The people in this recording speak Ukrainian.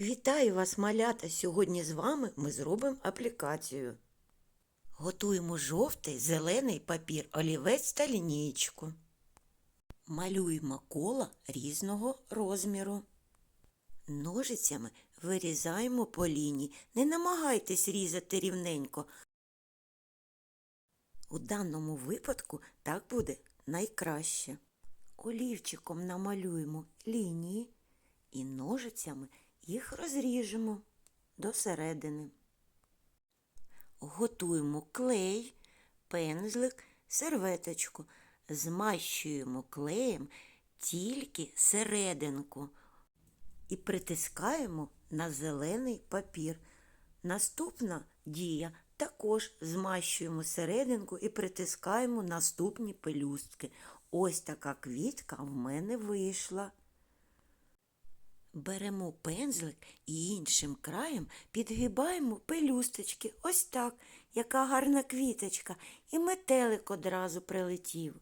Вітаю вас, малята! Сьогодні з вами ми зробимо аплікацію. Готуємо жовтий, зелений папір, олівець та лінієчку. Малюємо кола різного розміру. Ножицями вирізаємо по лінії. Не намагайтесь різати рівненько. У даному випадку так буде найкраще. Олівчиком намалюємо лінії і ножицями їх розріжемо до середини. Готуємо клей, пензлик, серветочку. Змащуємо клеєм тільки серединку і притискаємо на зелений папір. Наступна дія також змащуємо серединку і притискаємо наступні пелюстки. Ось така квітка в мене вийшла. Беремо пензлик і іншим краєм підгибаємо пелюсточки. Ось так, яка гарна квіточка, і метелик одразу прилетів.